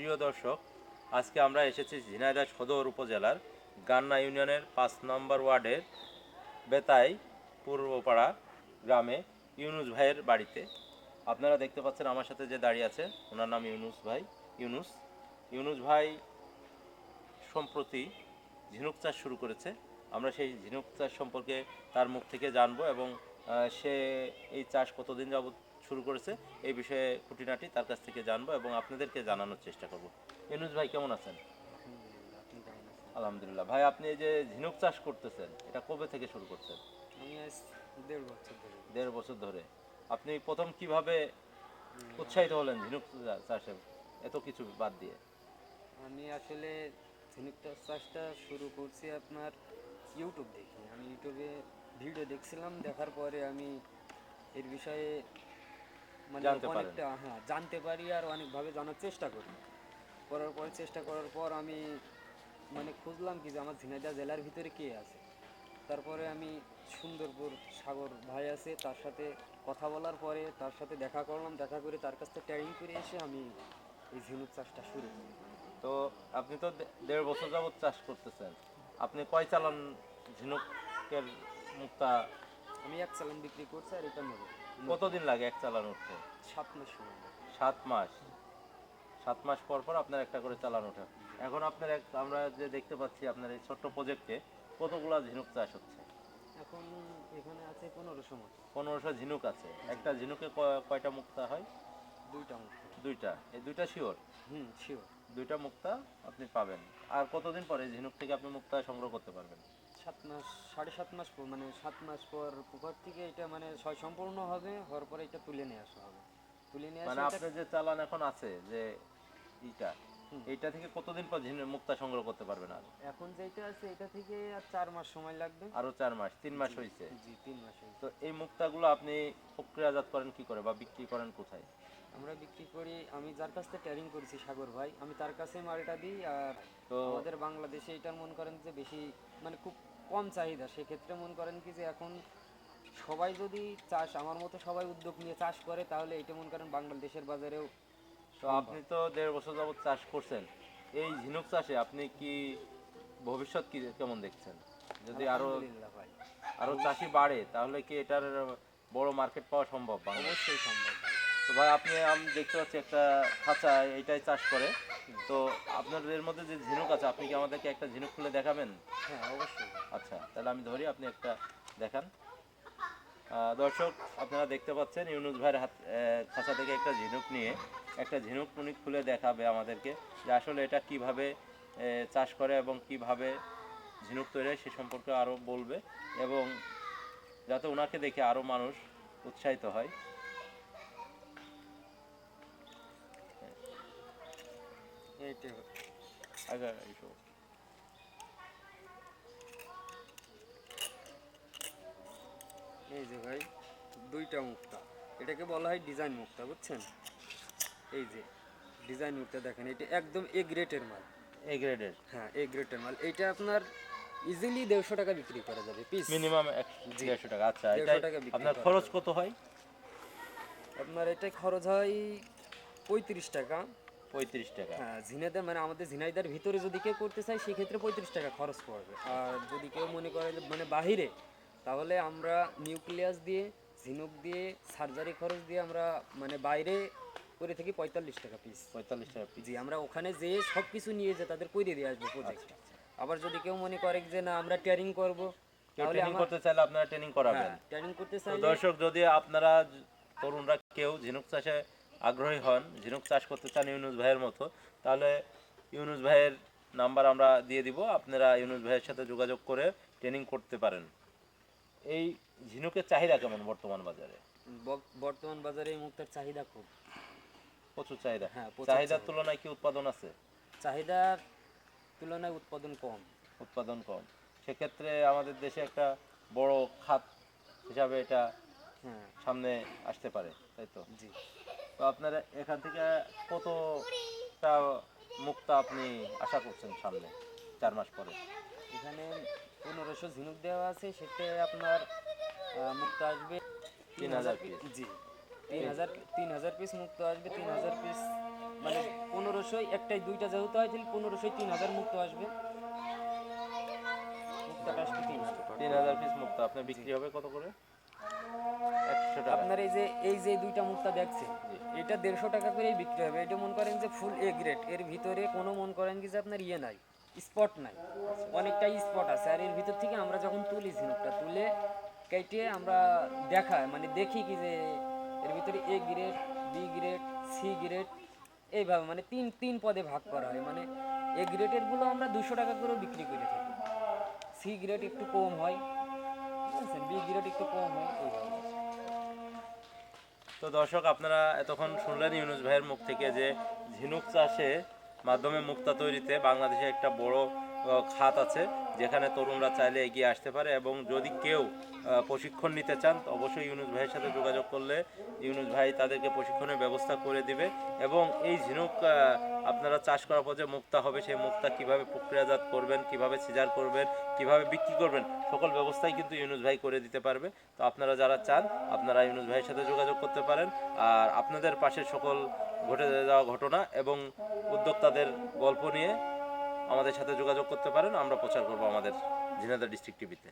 প্রিয় দর্শক, আজকে আমরা এসেছি ঝিনাইদহ সদর উপজেলার গান্না ইউনিয়নের পাঁচ নম্বর ওয়ার্ডের বেতাই পূর্বপাড়া গ্রামে ইউনুস ভাইয়ের বাড়িতে। আপনারা দেখতে পাচ্ছেন আমার সাথে যে দাঁড়িয়ে আছে, ওনার নাম ইউনুস ভাই, ইউনুস। ইউনুস ভাই সম্প্রতি ঝিনুক চাষ শুরু করেছে। আমরা সেই ঝিনুক চাষ সম্পর্কে তার মুখ থেকে জানব এবং সে এই চাষ কতদিন যাবত শুরু করেছে এই বিষয়ে খুঁটিনাটি তার কাছ থেকে জানব এবং আপনাদেরকে জানানোর চেষ্টা করব। ইউনুস ভাই কেমন আছেন? আলহামদুলিল্লাহ। ভাই আপনি এই যে ঝিনুক চাষ করতেছেন এটা কবে থেকে শুরু করছেন? দেড় বছর ধরে। দেড় বছর ধরে। আপনি প্রথম কীভাবে উৎসাহিত হলেন ঝিনুক চাষে? এত কিছু বাদ দিয়ে। আমি আসলে ঝিনুক চাষটা শুরু করছি আপনার ইউটিউব দেখে। আমি ইউটিউবে ভিডিও দেখছিলাম দেখার পরে আমি এর বিষয়ে মানে অনেকটা হ্যাঁ জানতে পারি আর অনেকভাবে জানার চেষ্টা করি। করার পর চেষ্টা করার পর আমি মানে খুঁজলাম কি যে আমার ঝিনাইদহ জেলার ভিতরে কে আছে। তারপরে আমি সুন্দরপুর সাগর ভাই আছে তার সাথে কথা বলার পরে তার সাথে দেখা করলাম দেখা করে তার কাছ থেকে ট্রেনিং করে এসে আমি এই ঝিনুক চাষটা শুরু করি। তো আপনি তো দেড় বছর যাবত চাষ করতেছেন। আপনি কয় চালান ঝিনুকের মুক্তা আমি এক চালান বিক্রি করছি আর এটা নেব। কতদিন লাগে এক চালান উঠতে? সাত মাস সময় সাত মাস? সাত মাস পর পর আপনার একটা করে চালান ওঠে। এখন আপনার এক আমরা যে দেখতে পাচ্ছি আপনার এই ছোট্ট প্রজেক্টে কতগুলা ঝিনুক চাষ হচ্ছে? এখন এখানে আছে পনেরোশো মতো। পনেরোশো ঝিনুক আছে। একটা ঝিনুকে কয়টা মুক্তা হয়? দুইটা মুখ দুইটা। এই দুইটা শিওর হুম শিওর দুইটা মুক্তা আপনি পাবেন। আর কতদিন পরে ঝিনুক থেকে আপনি মুক্তা সংগ্রহ করতে পারবেন? সাত মাস সাড়ে সাত মাস পর মানে সাত মাস পর পুকুর থেকে এটা মানে সয় সম্পূর্ণ হবে হওয়ার পরে এটা তুলে নিয়ে আসা হবে। তুলে নিয়ে মানে আপনার যে চালান এখন আছে যে হুম। এইটা থেকে কতদিন পর ঝিনুক মুক্তা সংগ্রহ করতে পারবেন আর? এখন যেটা আছে এটা থেকে আর চার মাস সময় লাগবে। আরও চার মাস তিন মাস হয়েছে জি তিন মাস হয়েছে। তো এই মুক্তাগুলো আপনি প্রক্রিয়াজাত করেন কি করে বা বিক্রি করেন কোথায়? আমরা বিক্রি করি আমি যার কাছ থেকে ট্রেনিং করেছি সাগর ভাই আমি তার কাছে মালটা দিই আর তো আমাদের বাংলাদেশে এটার মন করেন যে বেশি মানে খুব কম চাহিদা। সেক্ষেত্রে মন করেন কি যে এখন সবাই যদি চাষ আমার মতো সবাই উদ্যোগ নিয়ে চাষ করে তাহলে এটা মন করেন বাংলাদেশের বাজারেও তো আপনি তো দেড় বছর যাবত চাষ করছেন। এই ঝিনুক চাষে আপনি কি ভবিষ্যৎ কি কেমন দেখছেন? যদি আরও আরও চাষি বাড়ে তাহলে কি এটার বড় মার্কেট পাওয়া সম্ভব? অবশ্যই সম্ভব তো ভাই আপনি আমি দেখতে পাচ্ছি একটা খাঁচা এইটাই চাষ করে। তো আপনাদের মধ্যে যে ঝিনুক আছে আপনি কি আমাদেরকে একটা ঝিনুক খুলে দেখাবেন? হ্যাঁ অবশ্যই। আচ্ছা তাহলে আমি ধরি আপনি একটা দেখান। দর্শক আপনারা দেখতে পাচ্ছেন ইউনুস ভাইয়ের হাত খাঁচা থেকে একটা ঝিনুক নিয়ে একটা ঝিনুক উনি খুলে দেখাবে আমাদেরকে যে আসলে এটা কীভাবে চাষ করে এবং কীভাবে ঝিনুক তৈরি হয় সে সম্পর্কে আরও বলবে এবং যাতে ওনাকে দেখে আরও মানুষ উৎসাহিত হয়। এইটাই ভাই। এইসব। এই যে ভাই দুইটা মুক্তা। এটাকে বলা হয় ডিজাইন মুক্তা বুঝছেন? এই যে ডিজাইন মুক্তা দেখেন এটা একদম এ গ্রেটের মাল। এ গ্রেডের হ্যাঁ এ গ্রেটের মাল। এটা আপনার ইজিলি দেড়শো টাকা বিক্রি করা যাবে পিস মিনিমাম দেড়শো টাকা আচ্ছা আপনার খরচ কত হয়? আপনার এটা খরচ হয় পঁয়ত্রিশ টাকা। পঁয়ত্রিশ টাকা। হ্যাঁ ঝিনাইদার মানে আমাদের ঝিনাইদার ভিতরে যদি কেউ করতে চায় সেক্ষেত্রে পঁয়ত্রিশ টাকা খরচ পড়বে। আর যদি কেউ মনে করে মানে বাহিরে তাহলে আমরা নিউক্লিয়াস দিয়ে ঝিনুক দিয়ে সার্জারি খরচ দিয়ে আমরা মানে বাইরে করে থাকি পঁয়তাল্লিশ টাকা পিস পঁয়তাল্লিশ টাকা পিস জি আমরা ওখানে যেয়ে সব কিছু নিয়ে যে তাদের করে দিয়ে আসব প্রজেক্ট আবার যদি কেউ মনে করে যে না আমরা ট্রেনিং করব ট্রেনিং করতে চাইলে আপনারা ট্রেনিং করাবেন। ট্রেনিং করতে তো চাইলে দর্শক যদি আপনারা তরুণরা কেউ ঝিনুক চাষে আগ্রহী হন ঝিনুক চাষ করতে চান ইউনুস ভাইয়ের মতো তাহলে ইউনুস ভাইয়ের নাম্বার আমরা দিয়ে দিব। আপনারা ইউনুস ভাইয়ের সাথে যোগাযোগ করে ট্রেনিং করতে পারেন। এই ঝিনুকের চাহিদা কেমন বর্তমান বাজারে? বর্তমান বাজারে এই মুক্তার চাহিদা খুব। প্রচুর চাহিদা? হ্যাঁ, চাহিদার তুলনায় কি উৎপাদন আছে? চাহিদার তুলনায় উৎপাদন কম। উৎপাদন কম। সেক্ষেত্রে আমাদের দেশে একটা বড় খাত হিসাবে এটা হ্যাঁ। সামনে আসতে পারে তাই তো? জি। তো আপনারা এখান থেকে কতটা মুক্তা আপনি আশা করছেন সামনে চার মাস পরে? এখানে পনেরোশো ঝিনুক দেওয়া আছে সেটা আপনার মুক্ত আসবে তিন হাজার পিস জি তিন হাজার তিন হাজার পিস মুক্ত আসবে তিন হাজার পিস মানে পনেরোশোই একটাই দুইটা যেহেতু হয় তাহলে পনেরোশোই তিন হাজার মুক্ত আসবে। মুক্তাটা আসবে তিন হাজার। তিন হাজার পিস মুক্ত আপনার বিক্রি হবে কত করে? একশো আপনার এই যে এই যে দুইটা মুক্তা দেখছেন এটা দেড়শো টাকা করেই বিক্রি হবে। এটা মনে করেন যে ফুল এ গ্রেড এর ভিতরে কোনো মন করেন কি যে আপনার ইয়ে নাই স্পট নাই। অনেকটাই স্পট আছে। আর এর ভিতর থেকে আমরা যখন তুলি ঝিনুকটা, তুলে কেটে আমরা দেখায় মানে দেখি কি যে এর ভিতরে A grade B grade C grade এইভাবে মানে তিন তিন পদে ভাগ করা হয়। মানে এ গ্রেডেরগুলো আমরা দুশো টাকা করে বিক্রি করে থাকি। সি গ্রেড একটু কম হয় বি গ্রেড একটু কম হয়, এইভাবে। তো দর্শক, আপনারা এতক্ষণ শুনলেন ইউনুস ভাইয়ের মুখ থেকে যে ঝিনুক চাষে মাধ্যমে মুক্তা তৈরিতে বাংলাদেশে একটা বড় খাত আছে, যেখানে তরুণরা চাইলে এগিয়ে আসতে পারে এবং যদি কেউ প্রশিক্ষণ নিতে চান অবশ্যই ইউনুস ভাইয়ের সাথে যোগাযোগ করলে ইউনুস ভাই তাদেরকে প্রশিক্ষণের ব্যবস্থা করে দিবে এবং এই ঝিনুক আপনারা চাষ করার পর যে মুক্তা হবে, সেই মুক্তা কীভাবে প্রক্রিয়াজাত করবেন, কীভাবে সিজার করবেন, কীভাবে বিক্রি করবেন, সকল ব্যবস্থাই কিন্তু ইউনুস ভাই করে দিতে পারবে। তো আপনারা যারা চান, আপনারা ইউনুস ভাইয়ের সাথে যোগাযোগ করতে পারেন। আর আপনাদের পাশে সকল ঘটে যাওয়া ঘটনা এবং উদ্যোক্তাদের গল্প নিয়ে আমাদের সাথে যোগাযোগ করতে পারেন আমরা প্রচার করব আমাদের ঝিনাইদহ ডিস্ট্রিক্ট টিভিতে